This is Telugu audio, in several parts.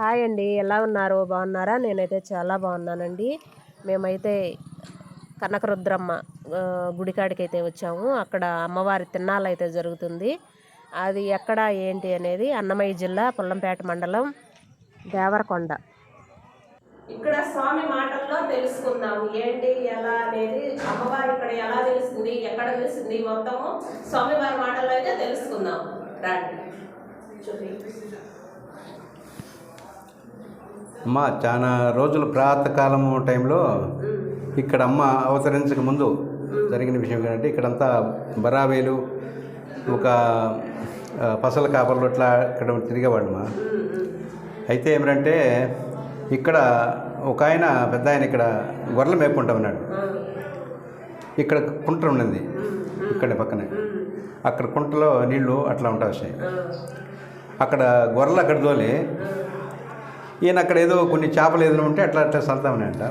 హాయ్ అండి. ఎలా ఉన్నారు? బాగున్నారా? నేనైతే చాలా బాగున్నానండి. మేమైతే కనకరుద్రమ్మ గుడికాడికి అయితే వచ్చాము. అక్కడ అమ్మవారి తిన్నాలు అయితే జరుగుతుంది. అది ఎక్కడ ఏంటి అనేది అన్నమయ్య జిల్లా పుల్లంపేట మండలం దేవరకొండ. ఇక్కడ స్వామి మాటల్లో తెలుసుకుందాము. ఏంటి ఎలా అనేది అమ్మవారు ఇక్కడ ఎలా తెలుస్తుంది ఎక్కడ తెలుస్తుంది మొత్తము స్వామివారి మాటల్లో అయితే తెలుసుకుందాం రండి. అమ్మ చాలా రోజులు ప్రాతకాలము టైంలో ఇక్కడ అమ్మ అవతరించక ముందు జరిగిన విషయం ఏంటంటే ఇక్కడంతా బరావేలు ఒక పసల కాపర్లు ఇట్లా ఇక్కడ తిరిగేవాడు మా అయితే ఏమిటంటే ఇక్కడ ఒక ఆయన పెద్ద ఆయన ఇక్కడ గొర్రెలు మేపుకుంటా ఉన్నాడు ఇక్కడ కుంట ఉండింది ఇక్కడ పక్కనే. అక్కడ కుంటలో నీళ్ళు అట్లా ఉంటా వచ్చాయి. అక్కడ గొర్రెలు అక్కడ తోలి ఈయన అక్కడ ఏదో కొన్ని చేపలు ఏదైనా ఉంటే అట్లా అట్లా చల్తామని అంట.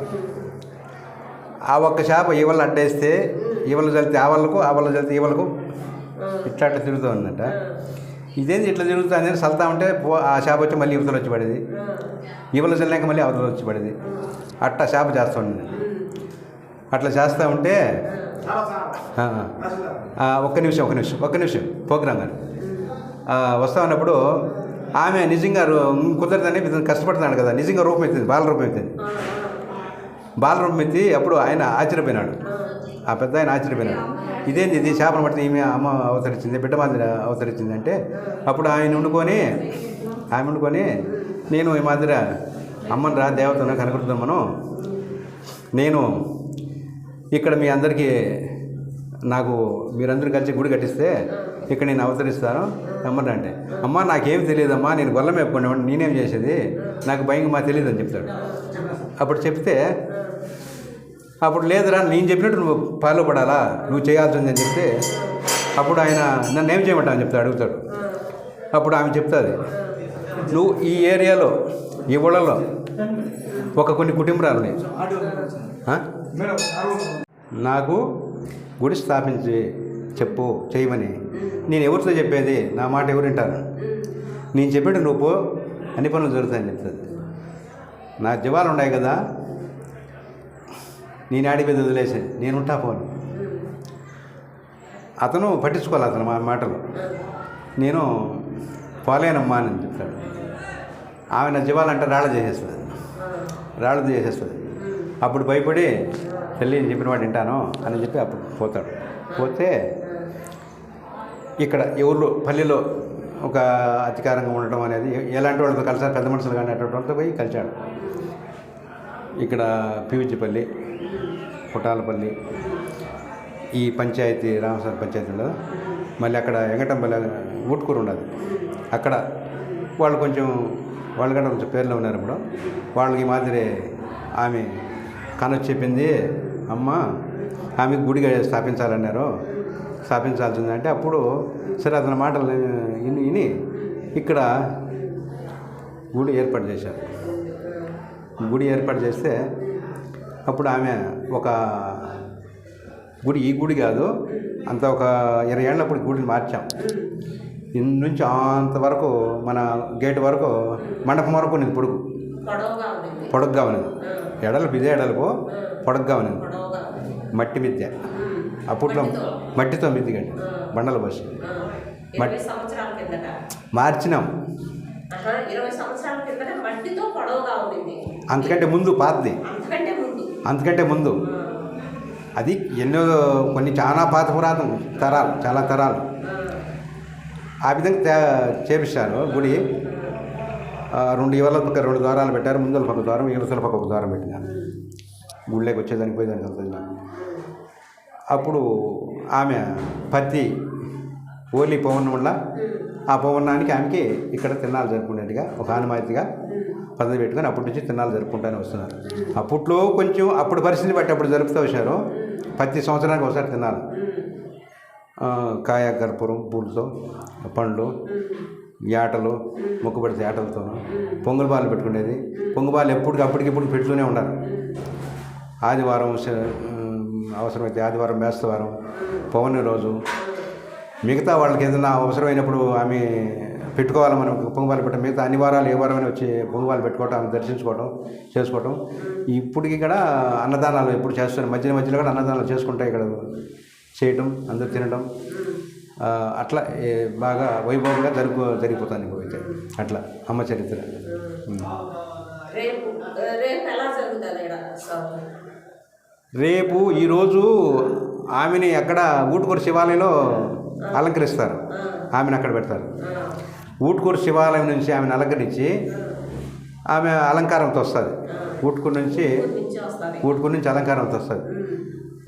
ఆ ఒక్క చేప ఈవల అడ్డేస్తే ఈవల చల్లితే ఆ వాళ్ళకు ఆ వాళ్ళ చల్లితే ఈ ఇట్లా అట్లా తిరుగుతూ ఉందంట. ఇదేంది ఇట్లా తిరుగుతుంది అని చల్తా ఉంటే పో- ఆ చేప వచ్చి మళ్ళీ యువతలు వచ్చి పడేది. ఈవల చల్లాక మళ్ళీ అవతల వచ్చి పడేది. అట్లా చేప చేస్తూ ఉంది అట్లా చేస్తూ ఉంటే ఒక్క నిమిషం ఒక్క నిమిషం ఒక్క నిమిషం. ప్రోగ్రామ్ కానీ వస్తా ఉన్నప్పుడు ఆమె నిజంగా కుదరదని కష్టపడుతున్నాడు కదా. నిజంగా రూపం ఎత్తింది బాల రూపం ఎత్తింది. బాల రూపం ఎత్తి అప్పుడు ఆయన ఆశ్చర్యపోయినాడు. ఆ. పెద్ద ఆయన ఆశ్చర్యపోయినాడు. ఇదేంది ఇది? చేపలు పడితే ఈమె అమ్మ అవతరించింది బిడ్డ మాదిరి అవతరించింది అంటే అప్పుడు ఆయన వండుకొని ఆమె వండుకొని నేను ఈ మాదిరి అమ్మని రా దేవతను కనకడుతున్నామను నేను ఇక్కడ మీ అందరికీ నాకు మీరందరూ కలిసి గుడి కట్టిస్తే ఇక్కడ నేను అవతరిస్తాను. అమ్మని అంటే అమ్మ నాకేం తెలియదమ్మా నేను గొల్ల మేపుకునేవాడిని నేనేం చేసేది? నాకు భయంగా మా తెలియదు అని చెప్తాడు. అప్పుడు చెప్తే అప్పుడు లేదురా నేను చెప్పినట్టు నువ్వు ఫాలో పడాలా? నువ్వు చేయాల్సింది అని చెప్తే అప్పుడు ఆయన నన్ను ఏం చేయమంటావు అని చెప్తాడు అడుగుతాడు. అప్పుడు ఆమె చెప్తుంది నువ్వు ఈ ఏరియాలో ఈ ఊళ్ళలో ఒక కొన్ని కుటుంబాలు ఉన్నాయి? నాకు గుడి స్థాపించి చెప్పు చేయమని. నేను ఎవరితో చెప్పేది? నా మాట ఎవరు వింటారు? నేను చెప్పేట నువ్వు పో అన్ని పనులు జరుగుతాయని చెప్తుంది. నా జీవాలు ఉన్నాయి కదా నేను ఆడి మీద వదిలేసి నేను ఉంటా పోను. అతను పట్టించుకోవాలి అతను మా మాటలు. నేను పోలేనమ్మా అని చెప్తాడు. ఆమె నా జీవాలంటే రాళ్ళ చేసేస్తుంది. రాళ్ళది చేసేస్తుంది. అప్పుడు భయపడి తల్లి నేను చెప్పిన వాడు వింటాను అని చెప్పి అప్పుడు పోతాడు. పోతే ఇక్కడ ఎవరు పల్లెలో ఒక అధికారంగా ఉండడం అనేది ఎలాంటి వాళ్ళతో కలిసారు? పెద్ద మనుషులు కానీ అటువంటి వాళ్ళతో పోయి కలిశాడు. ఇక్కడ పివిజిపల్లి పుటాలపల్లి ఈ పంచాయతీ రామసార్ పంచాయతీలో మళ్ళీ అక్కడ వెంకటంపల్లి ఊట్కూరు ఉన్నది అక్కడ వాళ్ళు కొంచెం వాళ్ళు కూడా కొంచెం పేర్లో ఉన్నారు ఇప్పుడు. వాళ్ళకి మాదిరి ఆమె కనొచ్చి చెప్పింది అమ్మ ఆమె గుడిగా స్థాపించాలన్నారు. స్థాపించాల్సిందంటే అప్పుడు సరే అతని మాటలు విని విని ఇక్కడ గుడి ఏర్పాటు చేశారు. గుడి ఏర్పాటు చేస్తే అప్పుడు ఆమె ఒక గుడి ఈ గుడి కాదు అంత ఒక ఇరవై ఏళ్ళప్పుడు గుడిని మార్చాం. ఇన్ నుంచి అంతవరకు మన గేట్ వరకు మండపం వరకు ఉన్నది పొడుగు. పొడుగ్గా ఉన్నది. ఎడలు ఇదే ఎడలకు పొడుగ్గా ఉన్నది. మట్టి మిద్దె అప్పట్లో మట్టితో మిద్ది కండి బండల సంవత్సరాల కిందట. మార్చినాం. అంతకంటే ముందు పాతది. అంతకంటే ముందు. ముందు. అది ఎన్నో కొన్ని చాలా పాత పురాతన తరాలు చాలా తరాలు. ఆ. విధంగా చేపిస్తారు గుడి. రెండు ఇవాళ పక్క రెండు ద్వారాలు పెట్టారు ముందల పక్క ద్వారం ఇవతల పక్క ఒక ద్వారం పెట్టినారు. గుళ్ళకి వచ్చేదానికి పోయేదానికి అప్పుడు ఆమె పత్తి ఓలి పౌర్ణం వల్ల ఆ పౌర్ణానికి ఆమెకి ఇక్కడ తిన్నాలు జరుపుకునేట్టుగా ఒక ఆనమాయితీగా పదవి పెట్టుకొని అప్పటి నుంచి తిన్నాలు జరుపుకుంటానే వస్తున్నారు. అప్పట్లో కొంచెం అప్పుడు పరిస్థితిని బట్టి అప్పుడు జరుపుతూ వచ్చారు. ప్రతి సంవత్సరానికి ఒకసారి తిన్నాలు ఆ, కాయ కర్పూరం పూలతో పండ్లు యాటలు మొక్కుబడితే యాటలతో పొంగల్ బాలు పెట్టుకునేది. పొంగు బాలు ఎప్పటికి అప్పటికిప్పుడు పెడుతూనే ఉండాలి. ఆదివారం అవసరమైతే ఆదివారం బేస్తవారం పౌర్ణమి రోజు. మిగతా వాళ్ళకి ఏదైనా అవసరమైనప్పుడు ఆమె పెట్టుకోవాలి మనం పొంగుపాలు పెట్టడం. మిగతా అన్ని వారాలు ఏ వారమైనా వచ్చి పొంగుపాలు పెట్టుకోవటం ఆమె దర్శించుకోవటం చేసుకోవటం. ఇప్పటికి ఇక్కడ అన్నదానాలు ఎప్పుడు చేస్తారు. మధ్య మధ్యలో కూడా అన్నదానాలు చేసుకుంటాయి ఇక్కడ. చేయటం అందరూ తినడం అట్లా బాగా వైభవంగా జరుగు జరిగిపోతుంది అయితే. అట్లా అమ్మ చరిత్ర. రేపు రేపు ఎలా జరుగుతుంది రేపు ఈరోజు ఆమెని అక్కడ ఊటుకూరు శివాలయంలో అలంకరిస్తారు. ఆమెను అక్కడ పెడతారు. ఊటుకూరు శివాలయం నుంచి ఆమెను అలంకరించి ఆమె అలంకారంతో వస్తుంది. ఊటుకూరు నుంచి ఊటుకూరు నుంచి అలంకారంతో వస్తుంది.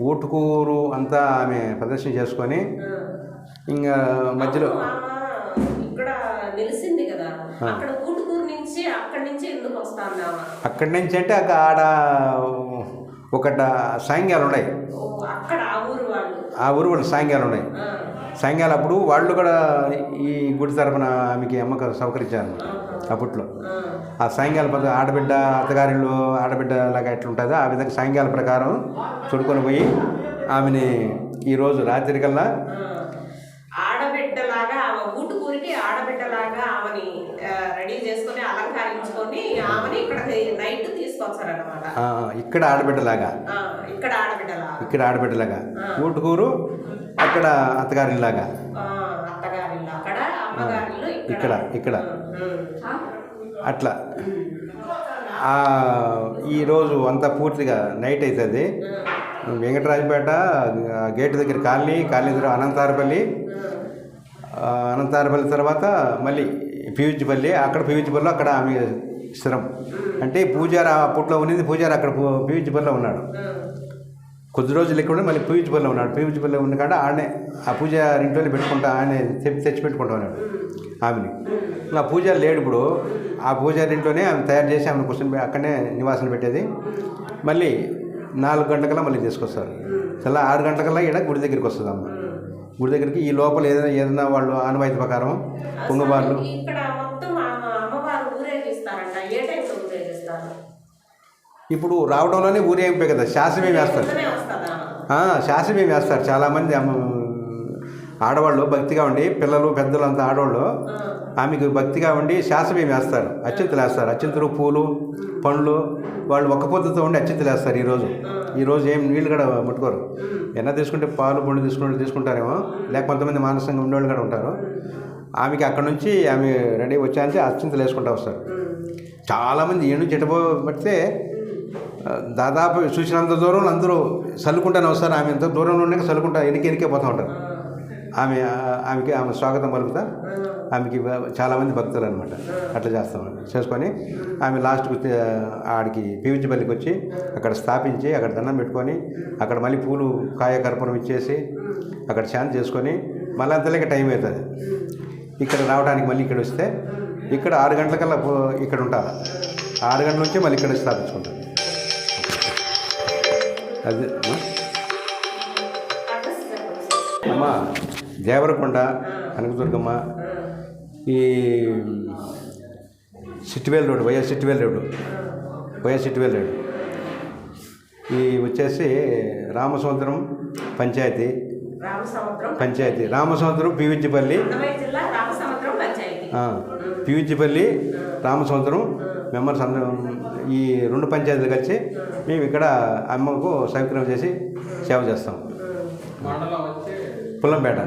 ఊటుకూరు అంతా ఆమె ప్రదర్శన చేసుకొని ఇంకా మధ్యలో కదా. అక్కడ ఊటుకూరు నుంచి అక్కడి నుంచి ఎందుకు వస్తాను ఆమె? అక్కడి నుంచి అంటే అక్కడ ఆడ ఒకట సాంగ్యాలు ఉన్నాయి. ఆ ఊరు వాళ్ళు. సాంగ్యాలు ఉన్నాయి. సాయంకాలం అప్పుడు వాళ్ళు కూడా ఈ గుడి తరపున ఆమెకి అమ్మకు సౌకరించారు అప్పట్లో. ఆ, సాయంకాల పద ఆడబిడ్డ అత్తగారిలో ఆడబిడ్డ లాగా ఎట్లుంటుందో ఆ విధంగా సాయంకాల ప్రకారం చుడుకొని పోయి ఆమెని ఈరోజు రాత్రి కల్లా. ఆడబిడ్డలాగా ఆమె ఊటుకూరికి ఆడబిడ్డలాగా ఆమెని రెడీ చేసుకొని అలంకరించుకొని ఆమెని ఇక్కడికి నైట్ ఇక్కడ ఆడబిడ్డలాగా. ఇక్కడ ఆడబిడ్డలా ఇక్కడ ఆడబిడ్డలాగా. ఊటుకూరు అక్కడ అత్తగారిలాగా. ఆ, అత్తగారిల్లు అక్కడ అమ్మగారిల్లు ఇక్కడ. ఇక్కడ. అట్లా. ఈరోజు అంతా పూర్తిగా నైట్ అవుతుంది వెంకటరాజపేట గేటు దగ్గర కాలనీ కాలనీ దగ్గర అనంతారపల్లి. అనంతారపల్లి తర్వాత మళ్ళీ పీవిచ్చిపల్లి అక్కడ పీవిచ్చిపల్లిలో అక్కడ ఆమె స్థిరం. అంటే పూజారి అప్పట్లో ఉన్నది పూజారి అక్కడ పీవిచ్చిపల్లిలో ఉన్నాడు. కొద్ది రోజులు ఇక్కడ మళ్ళీ పీవిచ్చిపల్లిలో ఉన్నాడు. పీవిచ్చిపల్లిలో ఉన్న కాడ ఆడనే ఆ పూజ ఇంట్లో పెట్టుకుంటా ఆయన తెచ్చి తెచ్చి పెట్టుకుంటా ఉన్నాడు ఆమెని. ఆ పూజారి లేడు ఇప్పుడు. ఆ పూజారి ఇంట్లోనే ఆమె తయారు చేసి ఆమెను కూర్చొని అక్కడనే నివాసం పెట్టేది. మళ్ళీ నాలుగు గంటలకల్లా మళ్ళీ తీసుకొస్తారు. చాలా ఆరు గంటలకల్లా ఇక్కడ గుడి దగ్గరికి వస్తుంది అమ్మ గుడి దగ్గరికి ఈ లోపల ఏదైనా ఏదైనా వాళ్ళు ఆనవాయితీ ప్రకారం పొంగుబార్లు ఇక్కడ మొత్తం ఆమె అమ్మవారు ఊరేగిస్తారంట ఏ టైంలో ఊరేగిస్తారు ఇప్పుడు రావడంలోనే ఊరేగింపే కదా శాసనమే వేస్తారు. శాసనమే వేస్తారు. చాలామంది ఆడవాళ్ళు భక్తిగా ఉండి పిల్లలు పెద్దలు అంతా ఆడవాళ్ళు ఆమెకు భక్తిగా ఉండి శాసనమే వేస్తారు. అత్యంతలు వేస్తారు. అత్యంతలు పూలు పండ్లు వాళ్ళు ఒక్క పొద్దుతో ఉండి అత్యంతలు వేస్తారు ఈరోజు ఈరోజు ఏం నీళ్ళు కూడా ముట్టుకోరు. ఎన్న తీసుకుంటే పాలు పండు తీసుకునే తీసుకుంటారేమో లేక కొంతమంది మానసంగా ఉండేవాళ్ళు కూడా ఉంటారు. ఆమెకి అక్కడ నుంచి ఆమె రెడీ వచ్చాయంటే అత్యంతలు వేసుకుంటూ వస్తారు. చాలామంది ఏడు చెట్టబో పడితే దాదాపు చూసినంత దూరం అందరూ చల్లుకుంటానే వస్తారు. ఆమె ఎంత దూరంలో ఉండే చల్లుకుంటా ఎనికి ఎనికే పోతూ ఉంటారు. ఆమె ఆమెకి ఆమె స్వాగతం పలుకుతా. ఆమెకి చాలామంది భక్తులు అనమాట అట్లా చేస్తాం చేసుకొని ఆమె లాస్ట్కి ఆడికి పీవించబల్లికి వచ్చి అక్కడ స్థాపించి అక్కడ దండం పెట్టుకొని అక్కడ మళ్ళీ పూలు కాయ కర్పూరం ఇచ్చేసి అక్కడ శాంతి చేసుకొని మళ్ళీ అంతలేక టైం అవుతుంది. ఇక్కడ రావడానికి మళ్ళీ ఇక్కడ వస్తే ఇక్కడ ఆరు గంటలకల్లా పో- ఇక్కడ ఉండాలి ఆరు గంటల నుంచి మళ్ళీ ఇక్కడ స్థాపించుకుంటాం అది అమ్మ దేవరకొండ కనకదుర్గమ్మ ఈ సిట్టివేల్ రోడ్ వైఎస్ సిట్టివేల్ రోడ్డు వైఎస్ సిట్టివేల్ రోడ్డు ఈ వచ్చేసి రామసముద్రం పంచాయతీ. పంచాయతీ. రామసముద్రం పంచాయతీ. పివిచ్చిపల్లి రామసముద్రం మెంబర్స్ అందరం ఈ రెండు పంచాయతీలు కలిసి మేము ఇక్కడ అమ్మకు సౌకర్యం చేసి సేవ చేస్తాం. పుల్లంపేట.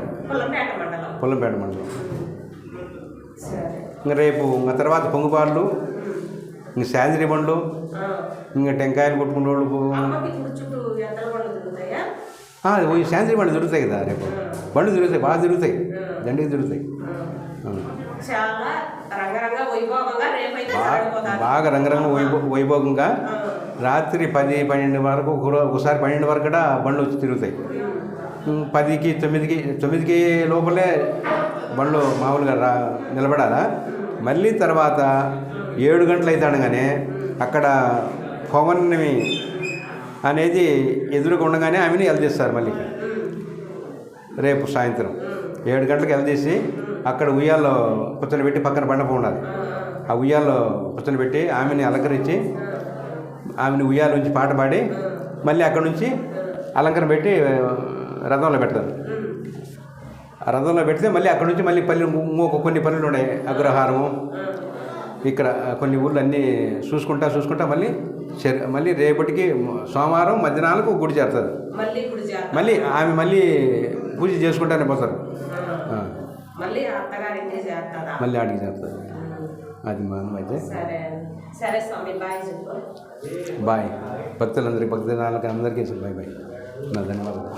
పుల్లంపేట మండలం. ఇంకా రేపు ఇంకా తర్వాత పొంగుబార్లు ఇంక శాంతిరి బండ్లు. ఇంకా టెంకాయలు కొట్టుకునే వాళ్ళు ఈ శాంతిరి బండ్లు తిరుగుతాయి కదా రేపు. బండ్లు తిరుగుతాయి బాగా తిరుగుతాయి దండికి రేపైతే బాగా రంగరంగ వైభో వైభోగంగా రాత్రి పది పన్నెండు వరకు ఒక- ఒకసారి పన్నెండు వరకు కూడా బండ్లు వచ్చి తిరుగుతాయి. పదికి తొమ్మిదికి తొమ్మిదికి లోపలే బండ్లు మామూలుగా రా నిలబడాలా? మళ్ళీ తర్వాత ఏడు గంటలు అయితే అనగానే అక్కడ పవన్ని అనేది ఎదురుగా ఉండగానే ఆమెని ఎలదీస్తారు మళ్ళీ. రేపు సాయంత్రం ఏడు గంటలకు ఎలదీసి అక్కడ ఉయ్యాల్లో కూర్చొని పెట్టి పక్కన బండపు ఉండాలి ఆ ఉయ్యాల్లో కూర్చొని పెట్టి ఆమెని అలంకరించి ఆమెని ఉయ్యాల నుంచి పాట పాడి మళ్ళీ అక్కడ నుంచి అలంకరణ పెట్టి రథంలో పెడతారు. ఆ రథంలో పెడితే మళ్ళీ అక్కడ నుంచి మళ్ళీ పల్లె ఇంకొక కొన్ని పనులు ఉన్నాయి. అగ్రహారము ఇక్కడ కొన్ని ఊర్లు అన్నీ చూసుకుంటా చూసుకుంటా మళ్ళీ మళ్ళీ రేపటికి సోమవారం మధ్యాహ్నాలకు గుడి చేరుతుంది మళ్ళీ ఆమె మళ్ళీ పూజ చేసుకుంటానే పోతారు. మళ్ళీ ఆడికి చేరుతుంది అది మనం అయితే. బాయ్ భక్తులందరికీ భక్తులందరికీ అందరికీ బాయ్ బాయ్. నా ధన్యవాదాలు.